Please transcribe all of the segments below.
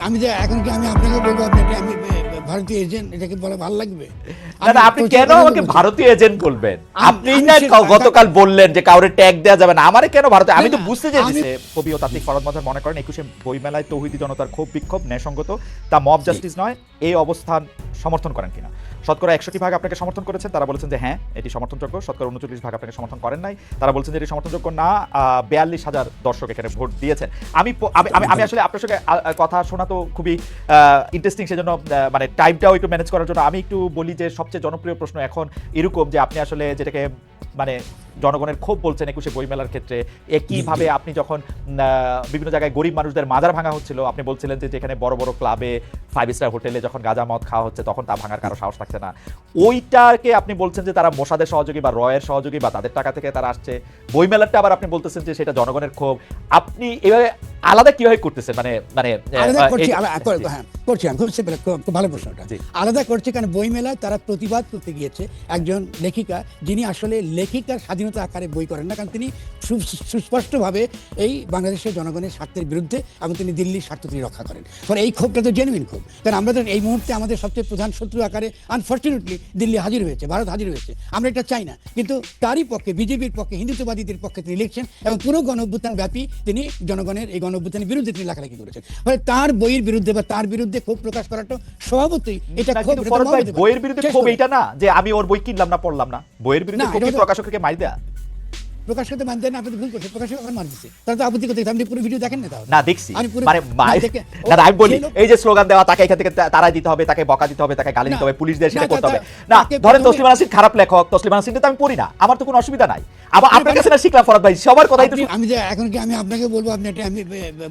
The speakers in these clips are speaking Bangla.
আমি যে এখন কি আমি আপনাকে বলব আপনাকে আমি ভারতীয় এজেন্ট এটাকে বলা ভালো লাগবে? না আপনি কেন আমাকে ভারতীয় এজেন্ট বলবেন? আপনি না গতকাল বললেন যে কাউরে ট্যাগ দেওয়া যাবে না। আমারে কেন ভারতীয় আমি তো বুঝতে চাইছি কবি ও তাত্ত্বিক ফরদ মাঝার মনে করেন একুশে বইমেলায় তৌহিদি জনতার ক্ষোভ বিক্ষোভ ন্যায়সঙ্গত তা মব জাস্টিস নয় এই অবস্থান সমর্থন করেন কিনা? শতকরা একষট্টি ভাগ আপনাকে সমর্থন করেছেন। তারা বলেছেন যে হ্যাঁ এটি সমর্থনযোগ্য। শতকরা উনচল্লিশ ভাগ আপনাকে সমর্থন করেন নাই। তারা বলছেন যে এটি সমর্থনযোগ্য না বিয়াল্লিশ হাজার দর্শক এখানে ভোট দিয়েছেন। আমি আমি- আসলে আপনার সঙ্গে কথা শোনা তো খুবই ইন্টারেস্টিং সেজন্য জন্য মানে টাইমটাও একটু ম্যানেজ করার জন্য আমি একটু বলি যে সবচেয়ে জনপ্রিয় প্রশ্ন এখন এরকম যে আপনি আসলে যেটাকে মানে জনগণের ক্ষোভ বলছেন একুশে বইমেলার ক্ষেত্রে। একইভাবে আপনি যখন বিভিন্ন জায়গায় গরিব মানুষদের মাজার ভাঙা হচ্ছিল আপনি বলছিলেন যে যেখানে বড় বড় ক্লাবে ফাইভ স্টার হোটেলে যখন গাঁজা মদ খাওয়া হচ্ছে তখন তা ভাঙার কারও সাহস থাকছে না। ওইটাকে আপনি বলছেন যে তারা মোসাদের সহযোগী বা রয়ের সহযোগী বা তাদের টাকা থেকে তারা আসছে। বইমেলাটা আবার আপনি বলতেছেন যে সেটা জনগণের ক্ষোভ। আপনি এভাবে আলাদা কীভাবে করতেছেন? মানে মানে করছি আমি খুব খুব ভালো প্রশ্নটা। আলাদা করছি কারণ বইমেলায় তারা প্রতিবাদ করতে গিয়েছে। একজন লেখিকা যিনি আসলে লেখিকার স্বাধীনতা আকারে বই করেন না কারণ তিনি সুস্পষ্টভাবে এই বাংলাদেশের জনগণের স্বার্থের বিরুদ্ধে এবং তিনি দিল্লির স্বার্থ তিনি রক্ষা করেন। ফলে এই ক্ষোভটা তো জেনুইন ক্ষোভ। কারণ আমরা তো এই মুহূর্তে আমাদের সবচেয়ে প্রধান শত্রু আকারে আনফর্চুনেটলি দিল্লি হাজির হয়েছে ভারত হাজির হয়েছে। আমরা এটা চাই না। কিন্তু তারই পক্ষে বিজেপির পক্ষে হিন্দুত্ববাদীদের পক্ষে তিনি লিখছেন এবং পুরো গণ অভ্যুত্থান ব্যাপী তিনি জনগণের এই গণ অভ্যুত্থানের বিরুদ্ধে তিনি লেখালেখি করেছেন। ফলে তার বইয়ের বিরুদ্ধে বা তার বিরুদ্ধে ক্ষোভ প্রকাশ করাটা স্বভাবতই এটা ক্ষোভ এটা। বইয়ের বিরুদ্ধে ক্ষোভ। এইটা না যে আমি ওর বই কিনলাম না পড়লাম না। বইয়ের বিরুদ্ধে এটা প্রকাশককে মারি দেয়া। প্রকাশ করতে আপনি ভুল করছেন প্রকাশ এখন দিচ্ছে তাহলে তো আপত্তি করতে আপনি পুরো ভিডিও দেখেন না তাহলে। না দেখছি। মানে না, দেখে- না না, আমি বলি এই যে স্লোগান দেওয়া তাকে এখান থেকে তা- তাড়াই দিতে হবে তাকে বকা দিতে হবে তাকে গালি দিতে হবে পুলিশ দিয়ে সেটা করতে হবে। না ধরেন তসলিমা নাসির খারাপ লেখক তসলিমা তো আমি পড়ি না আমার তো কোনো অসুবিধা নাই। আবার আপনার কাছে না শিখলাম ফরাদ ভাই সবার কথাই তো আমি যে এখন কি আমি আপনাকে বলব আপনি এটা আমি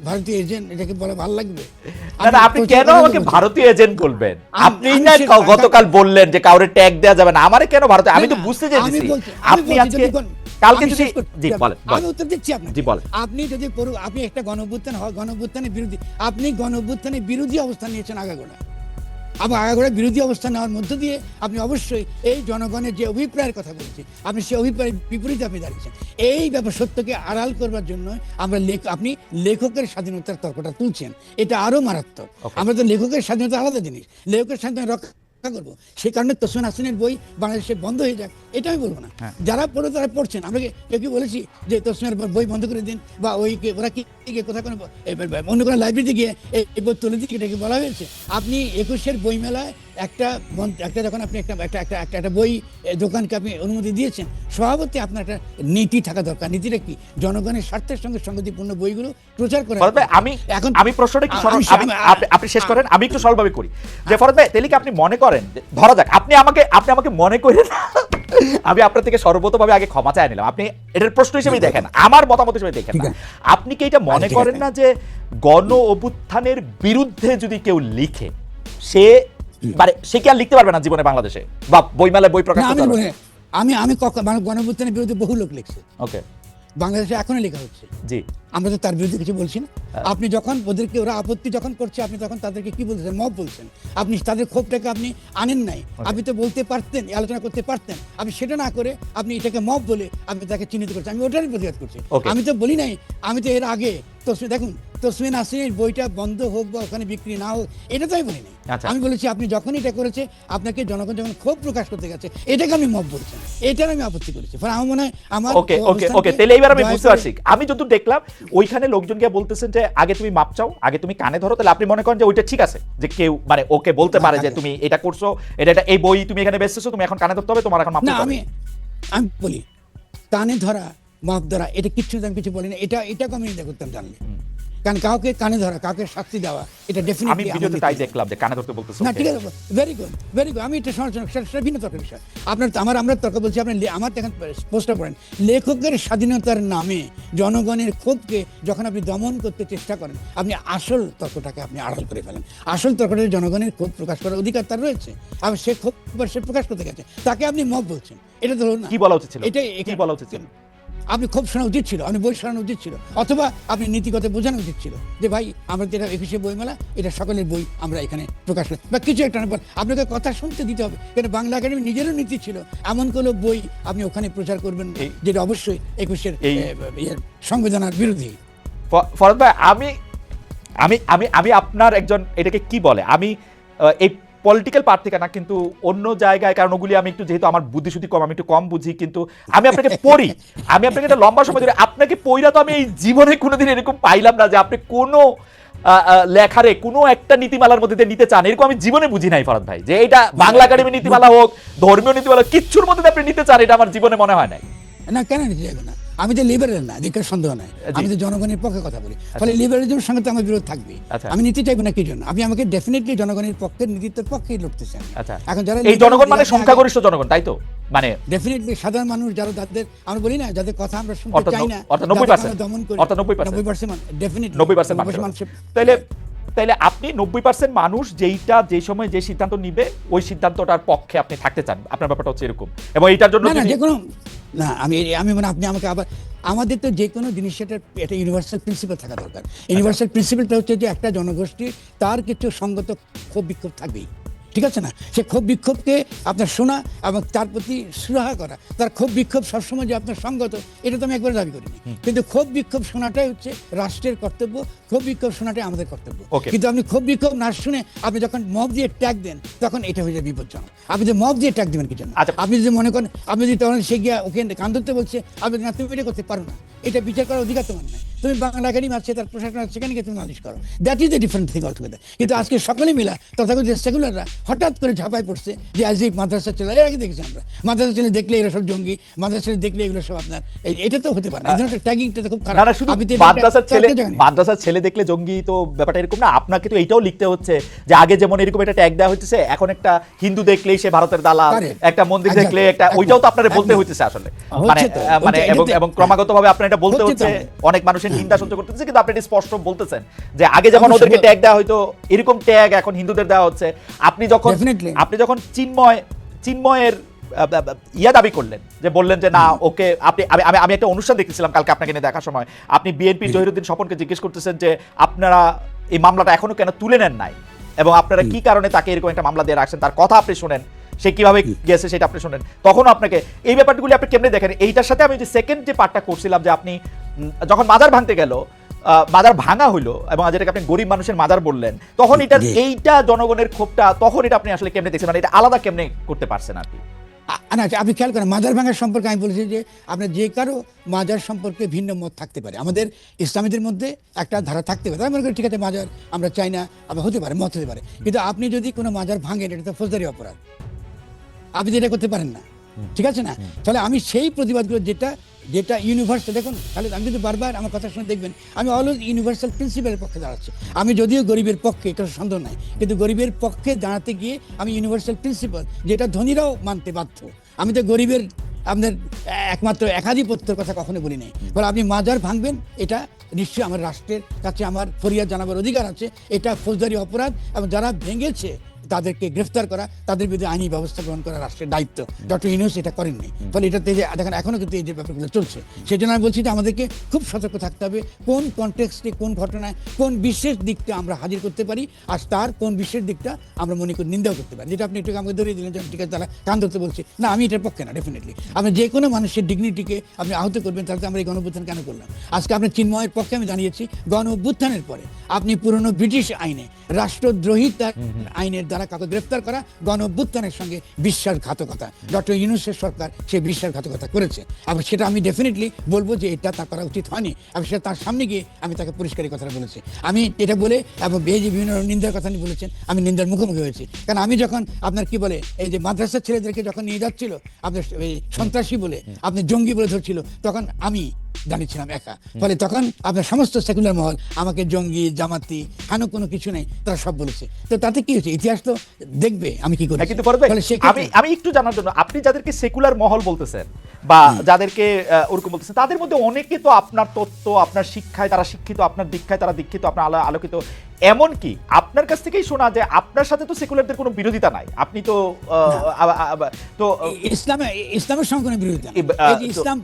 ভারতীয় এজেন্ট এটাকে বলা ভালো লাগবে? না আপনি কেন আমাকে ভারতীয় এজেন্ট বলবেন? আপনি না গতকাল বললেন যে কাউরে ট্যাগ দেওয়া যাবে না আমারে কেন ভারতীয় আমি তো বুঝতে চাইছি আপনি আজকে কালকে যদি জি বলেন আমি উত্তর দিচ্ছি আপনাকে। জি, বলেন। আপনি যদি আপনি একটা গণঅভ্যুত্থান হয় গণঅভ্যুত্থানের বিরোধী আপনি গণঅভ্যুত্থানের বিরোধী অবস্থান নিয়েছেন আগাগোড়া। আবার আগাগোড়া বিরোধী অবস্থান নেওয়ার মধ্য দিয়ে আপনি অবশ্যই এই জনগণের যে অভিপ্রায়ের কথা বলছি আপনি সেই অভিপ্রায়ের বিপরীতে আপনি দাঁড়িয়েছেন। এই ব্যাপার সত্যকে আড়াল করবার জন্য আমরা লেখ আপনি লেখকের স্বাধীনতার তর্কটা তুলছেন। এটা আরও মারাত্মক। আমরা তো লেখকের স্বাধীনতা আলাদা জিনিস। লেখকের স্বাধীনতা রক্ষা করব। সেই কারণে তোসমান হাসিনের বই বাংলাদেশে বন্ধ হয়ে যাক এটা আমি বলব না। হ্যাঁ। যারা পড়ে তারা পড়ছেন। আমরা কেউ কি বলেছি যে তোসমের বই বন্ধ করে দিন? বা ওই ওরা কি গিয়ে কোথায় কোনো অন্য কোনো লাইব্রেরিতে গিয়ে এই এই বই তুলে দিকে এটাকে বলা হয়েছে। আপনি একুশের বই মেলায় একটা একটা যখন আপনি একটা একটা একটা একটা একটা বই দোকানকে আপনি অনুমতি দিয়েছেন স্বভাবতই আপনার একটা নীতি থাকা দরকার। নীতিটা কি? জনগণের স্বার্থের সঙ্গে সঙ্গতিপূর্ণ বইগুলো প্রচার করে ফরদ ভাই আমি এখন আমি প্রশ্নটা আমি- আপনি- আপনি শেষ করেন আমি একটু সরলভাবে করি। যে ফরদ ভাই তাহলে কি আপনি মনে করেন ধরা যাক আপনি আমাকে আপনি আমাকে মনে করেন আমি আপনার থেকে সর্বতভাবে আগে ক্ষমা চাই নিলাম। আপনি এটার প্রশ্ন হিসেবে দেখেন আমার মতামত হিসেবে দেখেন। আপনি কি এটা মনে করেন না যে গণ অভ্যুত্থানের বিরুদ্ধে যদি কেউ লিখে সে মানে সে কি আর লিখতে পারবে না জীবনে বাংলাদেশে? বা বইমেলায় বই প্রকাশ করতে পারবে আমি আমি মানে গণঅভ্যুত্থানের বিরুদ্ধে বহু লোক লিখছে। ওকে। বাংলাদেশে এখনও লেখা হচ্ছে। জি। আমরা তো তার বিরুদ্ধে কিছু বলছি না। হ্যাঁ। আপনি যখন ওদেরকে ওরা আপত্তি যখন করছে আপনি তখন তাদেরকে কি বলছেন? মব বলছেন। আপনি তাদের ক্ষোভটাকে আপনি আনেন নাই। আপনি তো বলতে পারতেন আলোচনা করতে পারতেন। আপনি সেটা না করে আপনি এটাকে মব বলে আপনি তাকে চিহ্নিত করছেন। আমি ওটারই প্রতিবাদ করছি। আমি তো বলি নাই আমি তো এর আগে তসমি দেখুন তসমিন আসিনের বইটা বন্ধ হোক বা ওখানে বিক্রি না হোক এটা তো আমি বলি নাই আচ্ছা। আমি বলেছি আপনি যখন এটা করেছে আপনাকে জনগণ যখন ক্ষোভ প্রকাশ করতে গেছে এটাকে আমি মব বলছি এটার আমি আপত্তি করেছি। ফলে আমার মনে হয় আমার ওকে ওকে ওকে তাহলে এইবার আমি বুঝতে পারছি। আমি যত দেখলাম ওইখানে লোকজন গিয়ে বলতেছেন যে আগে তুমি মাপ চাও আগে তুমি কানে ধরো তাহলে আপনি মনে করেন যে ওইটা ঠিক আছে যে কেউ মানে ওকে বলতে পারে যে তুমি এটা করছ এটা এটা এই বই তুমি এখানে বেচতেছো তুমি এখন কানে ধরতে হবে তোমার এখন মাপ না আমি আমি বলি কানে ধরা মাপ ধরা এটা কিচ্ছু আমি কিছু বলি না এটা আমি এটা করতাম জানলে। কারণ কাউকে কানে ধরা কাউকে শাস্তি দেওয়া এটা আমি ডেফিনেটলি ভিডিওতে তাই দেখলাম যে কানে ধরতে বলতেছো। না ঠিক আছে ভেরি গুড ভেরি গুড আমি এটা সমালোচনা সেটা ভিন্ন তর্কের বিষয়। আপনার আমার আমরা তর্ক বলছি আপনি আমার দেখেন পোস্টটা পড়েন। লেখকের স্বাধীনতার নামে জনগণের ক্ষোভকে যখন আপনি দমন করতে চেষ্টা করেন আপনি আসল তর্কটাকে আপনি আড়াল করে ফেলেন। আসল তর্কটা জনগণের ক্ষোভ প্রকাশ করার অধিকার তার রয়েছে। আর সে ক্ষোভ সে প্রকাশ করতে গেছে তাকে আপনি মব বলছেন। এটা ধরুন কি বলা উচিত ছিল? এটাই কি বলা উচিত ছিল? আপনি খুব শোনা উচিত ছিল আপনি বই শোনানো উচিত ছিল অথবা আপনি নীতিগত বোঝানো উচিত ছিল যে ভাই আমরা যেটা একুশে বইমেলা এটা সকলের বই আমরা এখানে প্রকাশ করি। বা কিছু একটা আপনাকে কথা শুনতে দিতে হবে কেন বাংলা একাডেমি নিজেরও নীতি ছিল এমন কোনো বই আপনি ওখানে প্রচার করবেন যেটা অবশ্যই একুশের সংবিধানের বিরোধী। ফরদ ভাই আমি আমি আমি আমি আপনার একজন এটাকে কি বলে? আমি এই পলিটিক্যাল পার্ট থেকে না, কিন্তু অন্য জায়গায়, কারণ ওগুলি আমি একটু যেহেতু আমার বুদ্ধি শুদ্ধি কম, আমি একটু কম বুঝি, কিন্তু আমি আপনাকে পড়ি। আমি আপনাকে একটা লম্বা সময় ধরে আপনাকে পড়িরা তো আমি এই জীবনে কোনোদিন এরকম পাইলাম না যে আপনি কোনো লেখারে কোনো একটা নীতিমালার মধ্যে নিতে চান। এরকম আমি জীবনে বুঝি নাই, ফরাদ ভাই, যে এটা বাংলা একাডেমি নীতিমালা হোক, ধর্মীয় নীতিমালা কিচ্ছুর মধ্যে আপনি নিতে চান, এটা আমার জীবনে মনে হয় নাই। না, কেন নিতে না? আমি তো লিবারেল না দিকের সন্দেহ নাই। আমি তো জনগণের পক্ষে কথা বলি। ফলে লিবারেলিজমের সঙ্গে তো আমার বিরোধ থাকবে আচ্ছা। আমি নিতে চাইব না কি জন্য? আপনি আমাকে ডেফিনেটলি জনগণের পক্ষে নীতিত্বের পক্ষেই লড়তেছেন আচ্ছা। এখন যারা এই জনগণ মানে সংখ্যাগরিষ্ঠ জনগণ তাই তো? মানে ডেফিনেটলি সাধারণ মানুষ যারা আমরা বলি না যাদের কথা আমরা শুনতে চাই না অর্থাৎ যাদেরকে 90% দমন করি অর্থাৎ 90% নব্বই পার্সেন্ট ডেফিনেটলি নব্বই পার্সেন্ট তাইলে তাইলে আপনি নব্বই পার্সেন্ট মানুষ যেইটা যে সময় যে সিদ্ধান্ত নিবে ওই সিদ্ধান্তটার পক্ষে আপনি থাকতে চান। আপনার ব্যাপারটা হচ্ছে এরকম। এবং এইটার জন্য না আমি আমি মানে আপনি আমাকে আবার আমাদের তো যে কোনো জিনিস সেটা একটা ইউনিভার্সাল প্রিন্সিপাল থাকা দরকার। ইউনিভার্সাল প্রিন্সিপালটা হচ্ছে যে একটা জনগোষ্ঠী তার কিছু সঙ্গত ক্ষোভ বিক্ষোভ থাকবেই। ঠিক আছে না? সে ক্ষোভ বিক্ষোভকে আপনার শোনা এবং তার প্রতি সুরাহা করা। তার ক্ষোভ বিক্ষোভ সবসময় যে আপনার সঙ্গত এটা তো আমি একবার দাবি করিনি। কিন্তু ক্ষোভ বিক্ষোভ শোনাটাই হচ্ছে রাষ্ট্রের কর্তব্য ক্ষোভ বিক্ষোভ শোনাটাই আমাদের কর্তব্য। কিন্তু আপনি ক্ষোভ বিক্ষোভ না শুনে আপনি যখন মব দিয়ে ট্যাগ দেন তখন এটা হয়ে যায় বিপজ্জনক। আপনি যে মব দিয়ে ট্যাগ দেবেন কি জন্য আচ্ছা। আপনি যদি মনে করেন আপনি যদি তখন সে গিয়া ওকে কান ধরতে বলছে আপনি না তুমি এটা করতে পারো না। এটা বিচার করার অধিকার তোমার নাই। তুমি বাংলা একাডেমি আছে তার প্রশাসন আছে সেখানে গিয়ে তুমি নালিশ করো। That is the different thing altogether কিন্তু আজকে সকলে মিলা তথাকথিত সেকুলাররা হঠাৎ করে ঝাঁপায় পড়ছে যে আজ এই মাদ্রাসা ছেলে এর আগে দেখেছি আমরা। মাদ্রাসা ছেলে দেখলে এরা সব জঙ্গি মাদ্রাসা ছেলে দেখলে এগুলো সব আপনার এটা তো হতে পারে ট্যাগিংটা তো খুব খারাপ। শুধু মাদ্রাসার ছেলে মাদ্রাসার ছেলে দেখলে জঙ্গি তো ব্যাপারটা এরকম না আপনাকে তো এইটাও লিখতে হচ্ছে যে আগে যেমন এরকম একটা ট্যাগ দেওয়া হচ্ছে এখন একটা হিন্দু দেখলেই সে ভারতের দালাল একটা মন্দির দেখলে একটা ওইটাও তো আপনার বলতে। হচ্ছে আসলে। মানে মানে এবং এটাতে- এবং ক্রমাগত ভাবে আপনার এটা বলতে হচ্ছে হচ্ছে অনেক মানুষের নিন্দা সহ্য করতেছে কিন্তু আপনি স্পষ্ট বলতেছেন যে আগে অবশ্যই। ওদেরকে ট্যাগ দেওয়া হয়তো এরকম ট্যাগ এখন হিন্দুদের দেওয়া হচ্ছে। আপনি যখন আপনি যখন চিন্ময় চিন্ময়ের ইয়া দাবি করলেন যে বললেন যে না ওকে আপনি আমি আমি আমি একটা অনুষ্ঠান দেখতেছিলাম কালকে আপনাকে নিয়ে দেখার সময়। আপনি বিএনপি জহিরুদ্দিন স্বপনকে জিজ্ঞেস করতেছেন যে আপনারা এই মামলাটা এখনও কেন তুলে নেন নাই? এবং আপনারা কি কারণে তাকে এরকম একটা মামলা দিয়ে রাখছেন? তার কথা আপনি শুনেন। সে কীভাবে গেছে সেটা আপনি শুনেন। তখন আপনাকে এই ব্যাপারগুলি আপনি কেমনে দেখেন? এইটার সাথে আমি যে সেকেন্ড যে পার্টটা করছিলাম যে আপনি যখন মাজার ভাঙতে গেল মাজার ভাঙা হইল এবং যেটাকে আপনি গরিব মানুষের মাজার বললেন তখন এটা এইটা জনগণের ক্ষোভটা তখন এটা আপনি আসলে কেমনে দেখছেন? মানে এটা আলাদা কেমনে করতে পারছেন আপনি? আ- না আচ্ছা, আপনি খেয়াল করেন মাজার ভাঙার সম্পর্কে আমি বলেছি যে আপনার যে কারও মাজার সম্পর্কে ভিন্ন মত থাকতে পারে। আমাদের ইসলামীদের মধ্যে একটা ধারা থাকতে পারে। আমি মনে করি ঠিক আছে মাজার আমরা চাই না আবার হতে পারে মত হতে পারে। কিন্তু আপনি যদি কোনো মাজার ভাঙেন এটা তো ফৌজদারি অপরাধ। আপনি এটা করতে পারেন না। ঠিক আছে না? তাহলে আমি সেই প্রতিবাদগুলো যেটা যেটা ইউনিভার্সাল দেখুন, তাহলে আমি যদি বারবার আমার কথা শুনে দেখবেন, আমি অলওয়েজ ইউনিভার্সাল প্রিন্সিপালের পক্ষে দাঁড়াচ্ছি। আমি যদিও গরিবের পক্ষে এটা সন্দেহ নাই, কিন্তু গরিবের পক্ষে দাঁড়াতে গিয়ে আমি ইউনিভার্সাল প্রিন্সিপাল যেটা ধনীরাও মানতে বাধ্য। আমি তো গরিবের আপনার একমাত্র একাধিপত্যের কথা কখনো বলি নাই। বলে আপনি মাজার ভাঙবেন, এটা নিশ্চয়ই আমার রাষ্ট্রের কাছে আমার ফরিয়াদ জানাবার অধিকার আছে, এটা ফৌজদারি অপরাধ, এবং যারা ভেঙেছে তাদেরকে গ্রেফতার করা, তাদের বিরুদ্ধে আইনি ব্যবস্থা গ্রহণ করা রাষ্ট্রের দায়িত্ব। ডক্টর ইউনুস এটা করেননি। ফলে এটাতে যে দেখেন, এখনও কিন্তু এই যে ব্যাপারগুলো চলছে। সেই জন্য আমি বলছি যে আমাদেরকে খুব সতর্ক থাকতে হবে, কোন কনটেক্সটে কোন ঘটনায়, কোন বিশেষ দিকটা আমরা হাজির করতে পারি, আর তার কোন বিশেষ দিকটা আমরা মনে করি নিন্দাও করতে পারি। যেটা আপনি একটু আমাকে ধরিয়ে দিলেন যে ঠিক আছে তারা কান ধরতে বলছি। না, আমি এটার পক্ষে না ডেফিনেটলি আপনি যে কোনো মানুষের ডিগনিটিকে আপনি আহত করবেন, তাহলে আমরা এই গণঅভ্যুত্থান কেন করলাম? আজকে আপনার চিন্ময়ের পক্ষে আমি জানিয়েছি গণ অভ্যুত্থানের পরে আপনি পুরনো ব্রিটিশ আইনে রাষ্ট্রদ্রোহিতার আইনের দ্বারা কাউকে গ্রেফতার করা গণ সঙ্গে বিশ্বাসঘাতকতা। ডক্টর ইউনুসের সরকার সেই বিশ্বাসঘাতকতা করেছে। এবং সেটা আমি ডেফিনেটলি বলব যে এটা তা করা উচিত হয়নি। এবং সেটা তার সামনে গিয়ে আমি তাকে পরিষ্কারই কথাটা বলেছি। আমি এটা বলে এবং এই যে বিভিন্ন নিন্দার কথা নিয়ে বলেছেন আমি নিন্দার মুখোমুখি হয়েছি। কারণ আমি যখন আপনার কি বলে এই যে মাদ্রাসার ছেলেদেরকে যখন নিয়ে যাচ্ছিল আপনার সন্ত্রাসী বলে আপনি জঙ্গি বলে ধরছিল তখন আমি দাঁড়িয়েছিলাম একা। ফলে তখন আপনার সমস্ত সেকুলার মহল আমাকে জঙ্গি জামাতি হানো কোনো কিছু নেই তারা সব বলেছে। তো তাতে কি হয়েছে? ইতিহাস তো দেখবে আমি কি করি হ্যাঁ, কিন্তু আমি আমি একটু জানার জন্য আপনি যাদেরকে সেকুলার মহল বলতেছেন বা যাদেরকে ওরকম বলতেছেন তাদের মধ্যে অনেকে তো আপনার তত্ত্ব আপনার শিক্ষায় তারা শিক্ষিত আপনার দীক্ষায় তারা দীক্ষিত আপনার আলো আলোকিত। এমন কি আপনার কাছ থেকেই শোনা যে আপনার সাথে তো সেকুলারদের কোনো বিরোধিতা নাই। আপনি তো তো ইসলামে ইসলামের সঙ্গে কোনো বিরোধিতা ইসলাম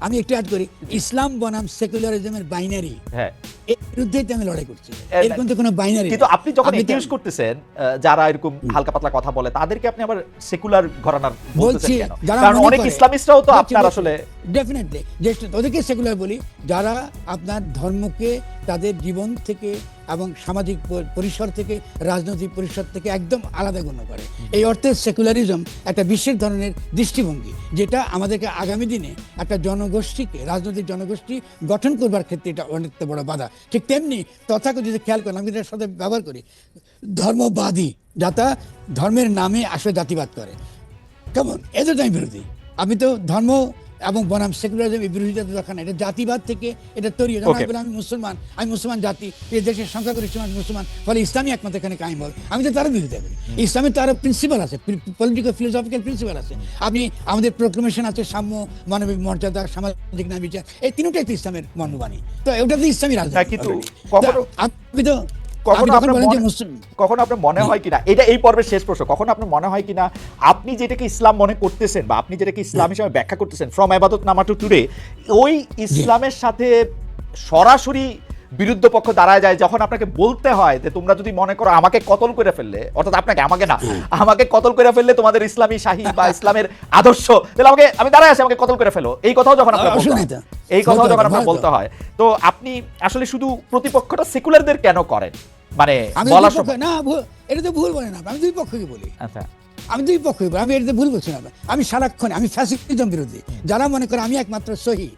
আমি একটু অ্যাড করি ইসলাম বনাম সেকুলারিজমের বাইনারি হ্যাঁ। এর বিরুদ্ধেই আমি লড়াই করছি। এরকম তো কোনো বাইনারি কিন্তু আপনি যখন একিউজ করতেছেন যারা এরকম হালকা পাতলা কথা বলে তাদেরকে আপনি আবার সেকুলার ঘরানার বলছি যারা কারণ অনেক ইসলামিস্টরাও তো আপনার আসলে ডেফিনেটলি যে ওদেরকে সেকুলার বলি যারা আপনার ধর্মকে তাদের জীবন থেকে এবং সামাজিক পরিসর থেকে, রাজনৈতিক পরিসর থেকে একদম আলাদা গণ্য করে। এই অর্থে সেকুলারিজম একটা বিশেষ ধরনের দৃষ্টিভঙ্গি, যেটা আমাদেরকে আগামী দিনে একটা জনগোষ্ঠীকে, রাজনৈতিক জনগোষ্ঠী গঠন করবার ক্ষেত্রে এটা অনেকটা বড় বাধা। ঠিক তেমনি তথাকথিত খেয়াল করেন, আমি এটার সাথে ব্যবহার করি, ধর্মবাদী যাতা ধর্মের নামে আসলে জাতিবাদ করে। কেমন? এদের আমি বিরোধী। আমি তো ধর্ম এবং বনাম সেকুলারিজম এই বিরোধিতা দরকার নাই এটা জাতিবাদ থেকে এটা তৈরি হয়। যেমন আমি মুসলমান আমি মুসলমান জাতি এই দেশের সংখ্যাগরিষ্ঠ মানুষ মুসলমান ফলে ইসলামী একমাত্র এখানে কায়েম হবে। আমি তো তার বিরোধিতা করি। ইসলামের তার প্রিন্সিপাল আছে পলিটিক্যাল ফিলোসফিক্যাল প্রিন্সিপাল আছে। আপনি আমাদের প্রোক্লেমেশন আছে সাম্য মানবিক মর্যাদা সামাজিক ন্যায় বিচার এই তিনটাই তো ইসলামের মর্মবাণী। তো ওটা তো ইসলামী হ্যাঁ, রাজনীতি কিন্তু আপনি তো কখনো আপনার মনে- মুসলিম। কখনো আপনার মনে হয় কিনা? এটা এই পর্বের শেষ প্রশ্ন। কখনো আপনার মনে হয় কিনা? আপনি যেটাকে ইসলাম মনে করতেছেন বা আপনি যেটাকে ইসলাম হিসাবে ব্যাখ্যা করতেছেন ফ্রম আবাদত নামা টু টুডে ওই ইসলামের সাথে সরাসরি বিরুদ্ধ পক্ষ দাঁড়ায় যায় যখন আপনাকে বলতে হয় যে তোমরা যদি মনে করো আমাকে কতল করে ফেললে অর্থাৎ আপনাকে আমাকে না আমাকে কতল করে ফেললে তোমাদের ইসলামী শাহী বা ইসলামের আদর্শ তাহলে আমাকে আমি দাঁড়ায় আছি আমাকে কতল করে ফেলো। এই কথাও যখন আপনার। এই কথাও যখন আপনার বলতে হয়। তো আপনি আসলে শুধু প্রতিপক্ষটা সেকুলারদের কেন করেন? মানে বলার সময়। না এটা তো ভুল বলে না আমি দুই পক্ষকে বলি। আচ্ছা। আমি দুই পক্ষই বলি আমি এটাতে ভুল বলছি না। আমি সারাক্ষণ আমি ফ্যাসিজম বিরোধী। যারা মনে করে আমি একমাত্র সহি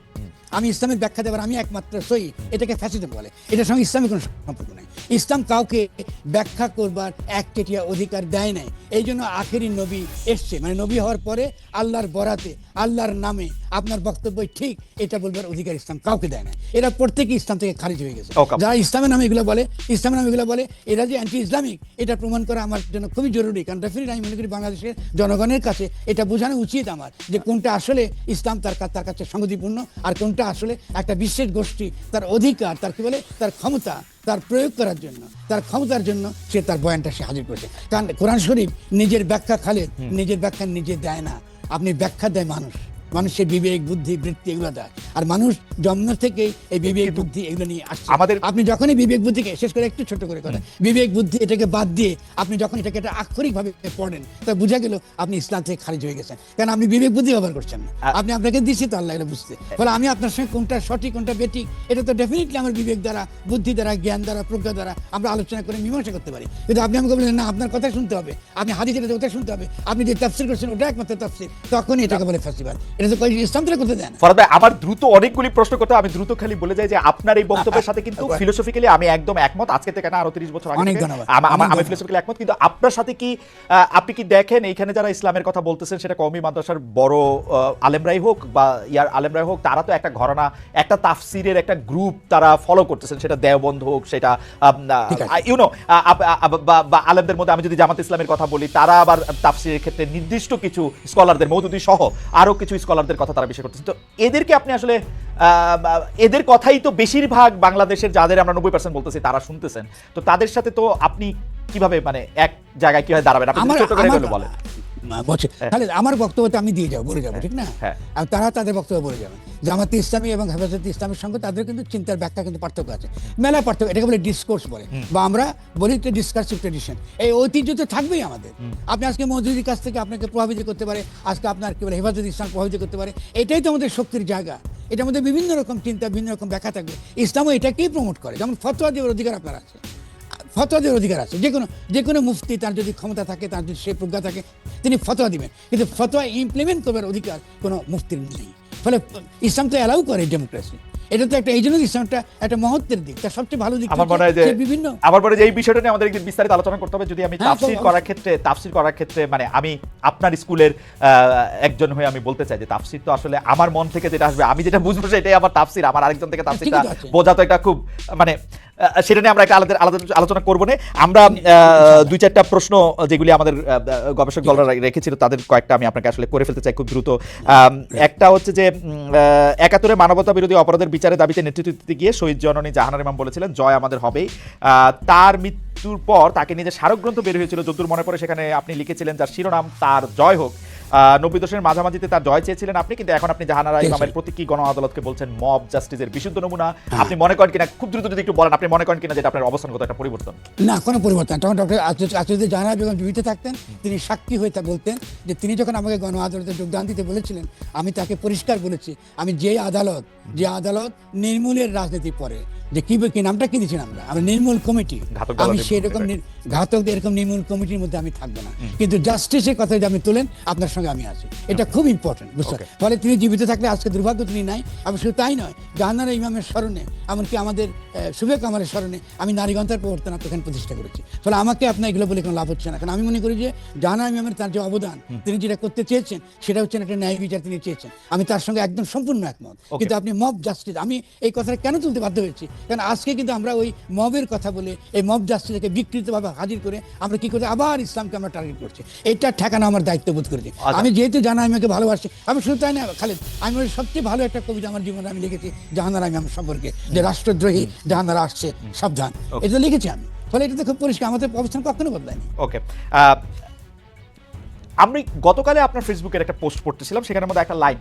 আমি ইসলামের ব্যাখ্যা দেবার আমি একমাত্র সই এটাকে ফ্যাসিজম বলে। এটার সঙ্গে ইসলামের কোনো সম্পর্ক নেই। ইসলাম কাউকে ব্যাখ্যা করবার এক কেটিয়া অধিকার দেয় নাই। এই জন্য আখেরি নবী এসছে। মানে নবী হওয়ার পরে আল্লাহর বরাতে, আল্লাহর নামে আপনার বক্তব্য ঠিক এটা বলবার অধিকার ইসলাম কাউকে দেয় না। এরা প্রত্যেকে ইসলাম থেকে খারিজ হয়ে গেছে। যারা ইসলামের নামে এগুলো বলে ইসলামের নামে এগুলো বলে এরা যে অ্যান্টি ইসলামিক এটা প্রমাণ করা আমার জন্য খুবই জরুরি। কারণ ডেফিনেট আমি মনে করি বাংলাদেশের জনগণের কাছে এটা বোঝানো উচিত আমার যে কোনটা আসলে ইসলাম তার তার কাছে সংগতিপূর্ণ আর কোনটা আসলে একটা বিশেষ গোষ্ঠী তার অধিকার তার কি বলে তার ক্ষমতা তার প্রয়োগ করার জন্য তার ক্ষমতার জন্য সে তার বয়ানটা সে হাজির করেছে। কারণ কোরআন শরীফ নিজের ব্যাখ্যা খালে নিজের ব্যাখ্যা নিজে দেয় না। আপনি ব্যাখ্যা দেয় মানুষ। মানুষের বিবেক বুদ্ধি বৃত্তি এগুলো দেয়। আর মানুষ জন্ম থেকেই এই বিবেক বুদ্ধি এগুলো নিয়ে আসছে। আমাদের- আপনি যখনই বিবেক বুদ্ধিকে শেষ করে একটু ছোট করে কথা বিবেক বুদ্ধি এটাকে বাদ দিয়ে আপনি যখন এটাকে একটা আক্ষরিকভাবে পড়েন তা বোঝা গেল আপনি ইসলাম থেকে খারিজ হয়ে গেছেন। কারণ আপনি বিবেক বুদ্ধি ব্যবহার করছেন না। আপনি আপনাকে দিচ্ছি তো আল্লাহ বুঝতে। ফলে আমি আপনার সঙ্গে কোনটা সঠিক কোনটা বেঠিক এটা তো ডেফিনেটলি আমার বিবেক দ্বারা বুদ্ধি দ্বারা জ্ঞান দ্বারা প্রজ্ঞা দ্বারা আমরা আলোচনা করে মীমাংসা করতে পারি। কিন্তু আপনি আমাকে বলেন না আপনার কথা শুনতে হবে। আপনি হাদিস এটা ওটা শুনতে হবে। আপনি যে তাফসির করছেন ওটা একমাত্র তাফসির। তখনই এটাকে বলে ফেস্টিভ্যাল এটা তো করতে ফরাদ ভাই আমার দ্রুত অনেকগুলি প্রশ্ন করতে আমি দ্রুত খালি বলে যাই যে আপনার এই বক্তব্যের সাথে কিন্তু আচ্ছা। ফিলোসফিক্যালি আমি একদম একমত। আজকে থেকে না আরও 30 বছর আগে। আমা- ফিলোসফিক্যালি একমত। কিন্তু আপনার সাথে কি আপনি কি দেখেন? এইখানে যারা ইসলামের কথা বলতেছেন সেটা কওমি মাদ্রাসার বড় আলেমরাই হোক বা ইয়ার আলেমরাই হোক তারা তো একটা ঘরানা একটা তাফসিরের একটা গ্রুপ তারা ফলো করতেছেন। সেটা দেওবন্ধ হোক সেটা ইউনো বা আলেমদের মধ্যে আমি যদি জামাত ইসলামের কথা বলি তারা আবার তাফসিরের ক্ষেত্রে নির্দিষ্ট কিছু স্কলারদের মৌদুদি সহ আরও কিছু স্কলারদের কথা তারা বিশ্বাস করতেছেন তো এদেরকে আপনি আসলে আহ, এদের কথাই তো বেশিরভাগ বাংলাদেশের যাদের আমরা নব্বই পার্সেন্ট বলতেছি তারা শুনতেছেন। তো তাদের সাথে তো আপনি কীভাবে মানে এক জায়গায় কীভাবে দাঁড়াবেন? আপনি ছোট করে বলেন। বলছে তাহলে আমার বক্তব্যটা আমি দিয়ে যাব বলে যাব ঠিক না? হ্যাঁ। আর তারা তাদের বক্তব্য বলে যাবে। জামাতে ইসলামী এবং হেফাজতে ইসলামের সঙ্গে তাদের কিন্তু চিন্তার ব্যাখ্যা কিন্তু পার্থক্য আছে। মেলা পার্থক্য এটাকে বলে ডিসকোর্স বলে। বা আমরা বলি যে ডিসকার্সিভ ট্রেডিশন এই ঐতিহ্য তো থাকবেই আমাদের। আপনি আজকে মজুরির কাছ থেকে আপনাকে প্রভাবিত করতে পারে আজকে আপনার কি বলে হেফাজত ইসলাম প্রভাবিত করতে পারে এটাই তো আমাদের শক্তির জায়গা। এটার মধ্যে বিভিন্ন রকম চিন্তা বিভিন্ন রকম ব্যাখ্যা থাকবে। ইসলামও এটাকেই প্রমোট করে। যেমন ফতোয়া দেওয়ার অধিকার আপনার আছে। ফতোয়াদের অধিকার আছে। যে কোনো যে কোনো মুফতি তার যদি ক্ষমতা থাকে তার যদি সেই প্রজ্ঞা থাকে তিনি ফতোয়া দিবেন। কিন্তু ফতোয়া ইমপ্লিমেন্ট করবার অধিকার কোনো মুফতির নেই। ফলে ইসলাম তো অ্যালাউ করে ডেমোক্রেসি এটা তো একটা এই জন্য ইসলামটা একটা মহত্বের দিক। তার সবচেয়ে ভালো দিক আমার মনে হয় যে বিভিন্ন আমার মনে হয় যে এই বিষয়টা নিয়ে আমাদের একদিন বিস্তারিত আলোচনা করতে হবে। যদি আমি হ্যাঁ, তাফসির করার ক্ষেত্রে তাফসির করার ক্ষেত্রে মানে আমি আপনার স্কুলের আহ, একজন হয়ে আমি বলতে চাই যে তাফসির তো আসলে আমার মন থেকে যেটা আসবে আমি যেটা বুঝব সেটাই আমার তাফসির। আমার আরেকজন থেকে তাফসিরটা বোঝা তো একটা খুব মানে সেটা নিয়ে আমরা একটা আলাদা আলাদা আলোচনা করব না। আমরা দুই চারটা প্রশ্ন যেগুলি আমাদের গবেষক দলরা রেখেছিল, তাদের কয়েকটা আমি আপনাকে আসলে করে ফেলতে চাই খুব দ্রুত। একটা হচ্ছে যে একাত্তরে মানবতা বিরোধী অপরাধের বিচারের দাবিতে নেতৃত্ব দিতে গিয়ে শহীদ জননী জাহানার ইমাম বলেছিলেন, জয় আমাদের হবেই। তার মৃত্যুর পর তাকে নিজের স্মারক গ্রন্থ বের হয়েছিল, যদ্দূর মনে পড়ে সেখানে আপনি লিখেছিলেন যার শিরোনাম, তার জয় হোক। নব্বই দশকের মাঝামাঝিতে তার জয় চেয়েছিলেন আপনি কিন্তু এখন আপনি জাহানারা। ইমামের প্রতীকী গণ আদালতকে বলছেন? মব জাস্টিসের বিশুদ্ধ নমুনা। আপনি মনে করেন কিনা? খুব দ্রুত যদি একটু বলেন আপনি মনে করেন কিনা যেটা আপনার অবস্থানগত একটা পরিবর্তন? না কোনো পরিবর্তন তখন ডক্টর আচার্য জাহানা বেগম জীবিত থাকতেন তিনি সাক্ষী হয়ে তা বলতেন যে তিনি যখন আমাকে গণ আদালতে যোগদান দিতে বলেছিলেন আমি তাকে পরিষ্কার বলেছি আমি যে আদালত যে আদালত নির্মূলের রাজনীতি পরে যে কি কি নামটা কি দিয়েছেন আমরা? আমরা নির্মূল কমিটি। আমি সেরকম ঘাতক এরকম নির্মূল কমিটির মধ্যে আমি থাকব না। কিন্তু জাস্টিসের কথা যদি আপনি তোলেন আপনার সঙ্গে আমি আছি। এটা খুব ইম্পর্টেন্ট বুঝতে ফলে তিনি জীবিত থাকলে আজকে দুর্ভাগ্য তিনি নাই আমি শুধু তাই নয় জাহানারা ইমামের স্মরণে এমনকি আমাদের শুভে কামালের স্মরণে আমি নারীগন্থার প্রবর্তন এখানে প্রতিষ্ঠা করেছি। ফলে আমাকে আপনার এগুলো বলে কোনো লাভ হচ্ছে না। কারণ আমি মনে করি যে জাহানা ইমামের তার যে অবদান তিনি যেটা করতে চেয়েছেন সেটা হচ্ছে একটা ন্যায় বিচার তিনি চেয়েছেন। আমি তার সঙ্গে একদম সম্পূর্ণ একমত। কিন্তু আপনি মব জাস্টিস আমি এই কথাটা কেন তুলতে বাধ্য হয়েছি? কারণ আজকে কিন্তু আমরা ওই মবের কথা বলে এই মব জাস্টিসকে বিকৃতভাবে হাজির করে আমরা কি করছি আবার ইসলামকে আমরা টার্গেট করছি। এটা ঠেকানো আমার দায়িত্ব বোধ করেছি। আচ্ছা। আমি যেহেতু জানা আমি ওকে ভালোবাসি। আমি শুধু তাই না খালেদ আমি ওর সবচেয়ে ভালো একটা কবিতা আমার জীবনে আমি লিখেছি জাহানারা আমার সম্পর্কে যে রাষ্ট্রদ্রোহী জাহানারা আসছে সাবধান। এটা লিখেছি আমি। ফলে এটা তো খুব পরিষ্কার আমাদের অবস্থান কখনো বদলায়নি। ওকে আমি গতকালে আপনার ফেসবুকের একটা পোস্ট পড়তেছিলাম সেখানের মধ্যে একটা লাইন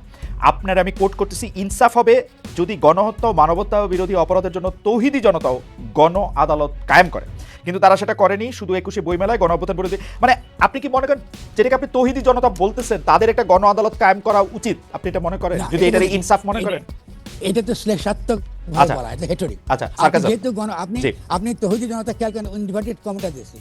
আপনার আমি কোট করতেছি ইনসাফ হবে যদি গণহত্যা ও মানবতা বিরোধী অপরাধের জন্য তৌহিদি জনতাও গণ আদালত কায়েম করে। কিন্তু তারা সেটা করেনি শুধু একুশে বইমেলায় গণ অভ্যুত্থান বিরোধী। মানে আপনি কি মনে করেন যেটাকে আপনি তৌহিদি জনতা বলতেছেন তাদের একটা গণ আদালত কায়েম করা উচিত? আপনি এটা মনে করেন? যদি এটা ইনসাফ মনে করেন? এটা তো শ্লেষাত্মক আচ্ছা। বলা এটা হেটরিক আচ্ছা। যেহেতু আপনি আপনি তহিদি জনতা খেয়াল করেন ইনভার্টেড কমটা দিয়েছি।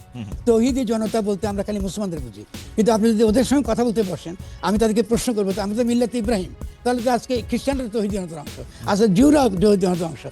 তহিদি জনতা বলতে আমরা খালি মুসলমানদের বুঝি। কিন্তু আপনি যদি ওদের সঙ্গে কথা বলতে বসেন আমি তাদেরকে প্রশ্ন করব আমি তো মিল্লাত ইব্রাহিম তাহলে তো আজকে খ্রিস্টানরা তহিদি জনতার অংশ আচ্ছা জিউরা জনতার অংশ।